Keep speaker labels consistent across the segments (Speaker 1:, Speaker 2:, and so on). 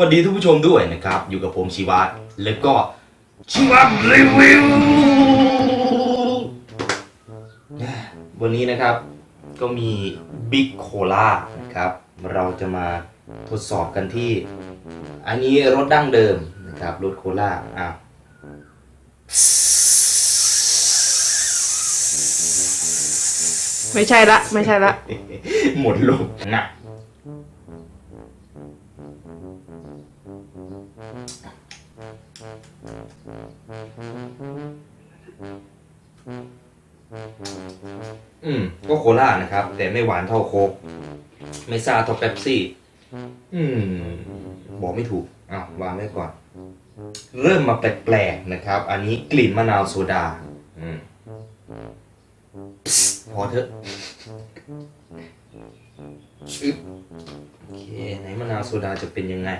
Speaker 1: วัสดีทุกผู้ชมด้วยนะครับ อยู่กับผมชีวะแล้วก็ชีวะรีวิววันนี้นะครับก็มีบิ๊กโคลานะครับ เราจะมาทดสอบกันที่ อันนี้รถดั้งเดิมนะครับรถโคลาอะ
Speaker 2: ไม่ใช่ละ ไม่ใช่ละ
Speaker 1: หมดลมนะ อืม ก็โคลานะครับ แต่ไม่หวานเท่าโคกไม่ซาเท่าเป๊ปซี่ อืม บอกไม่ถูกอ้าววางไว้ก่อน เริ่มมาแปลกๆนะครับ อันนี้กลิ่นมะนาวโซดา อืมพอเถอะ อึ๊บโอเคไหนมะนาวโซดาจะเป็นยังไง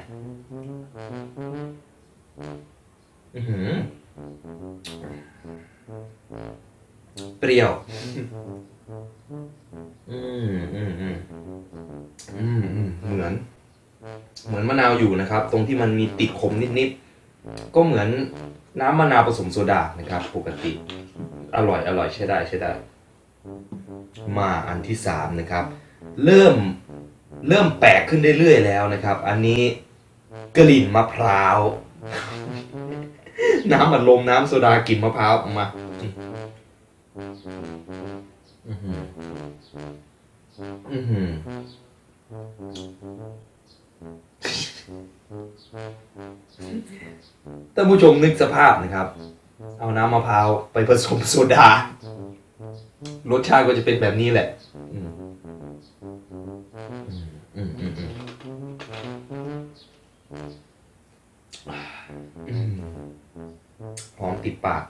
Speaker 1: อือหือ เปรี้ยว อืมอืมอืมอืมอืมเหมือน เหมือนมะนาวอยู่นะครับ ตรงที่มันมีติดขมนิดๆ ก็เหมือนน้ำมะนาวผสมโซดานะครับ ปกติ อร่อยอร่อยใช้ได้ใช้ได้ มาอันที่สามนะครับ เริ่มเริ่มแปลกขึ้นเรื่อยๆแล้วนะครับ อันนี้กลิ่นมะพร้าว น้ำอัดลมน้ำโซดากลิ่นมะพร้าวออกมาอื้อหืออือหือท่านผู้ชมนึกสภาพนะครับ เอาน้ำมะพร้าวไปผสมโซดา รสชาติก็จะเป็นแบบนี้แหละอืม อืมอืมอืมหอมติดปาก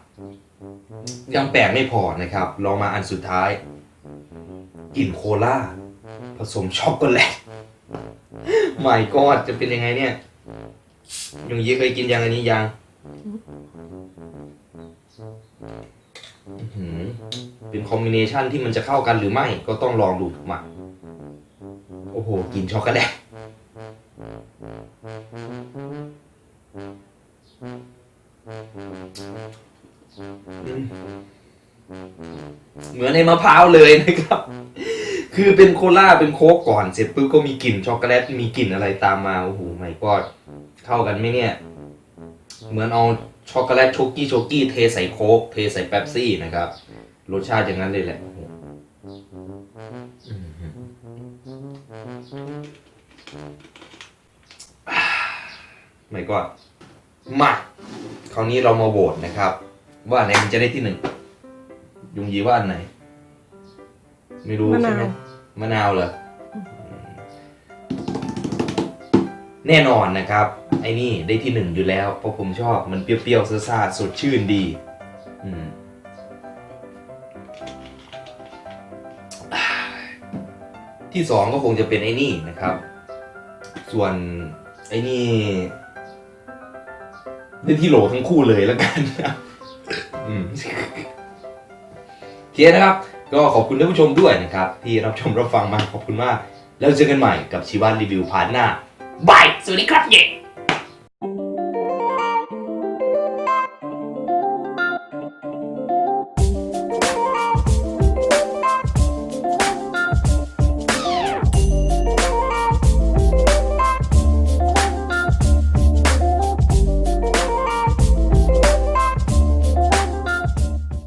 Speaker 1: ยังแปลกไม่พอนะครับ ลองมาอันสุดท้ายกลิ่นโคลาผสมช็อกโกแลตไม่กอดจะเป็นยังไงเนี่ยยุงยี่เคยกินยังอันนี้ยังเป็นคอมบิเนชันที่มันจะเข้ากันหรือไม่ก็ต้องลองดูมา โอ้โห กินช็อกโกแลตเหมือนในมะพร้าวเลยนะครับ คือเป็นโคลาเป็นโค้กก่อนเสร็จปุ๊บก็มีกลิ่นช็อกโกแลตมีกลิ่นอะไรตามมาโอ้โหไม่ก็เข้ากันไหมเนี่ย เหมือนเอาช็อกโกแลตโชกกี้โชกกี้เทใส่โค้กเทใส่แป๊บซี่นะครับ รสชาติอย่างนั้นเลยแหละ ไม่ก็มาคราวนี้เรามาโหวตนะครับ ว่าอันไหนมันจะได้ที่หนึ่งยุงยีว่าอันไหน ไม่รู้
Speaker 2: มะนาว
Speaker 1: ใช่ไหมมะนาวเหรออืมแน่นอนนะครับ ไอ้นี่ได้ที่หนึ่งอยู่แล้ว เพราะผมชอบมันเปรี้ยวๆซ่าๆสดชื่นดี อืม ที่สองก็คงจะเป็นไอ้นี่นะครับ ส่วนไอ้นี่ได้ที่โหลทั้งคู่เลยแล้วกันนะอืมโอเคนะครับ ก็ขอบคุณท่านผู้ชมด้วยนะครับ ที่รับชมรับฟังมาขอบคุณมาก แล้วเจอกันใหม่กับชีวารีวิวพาร์ทหน้าบายสวัสดีครับเย่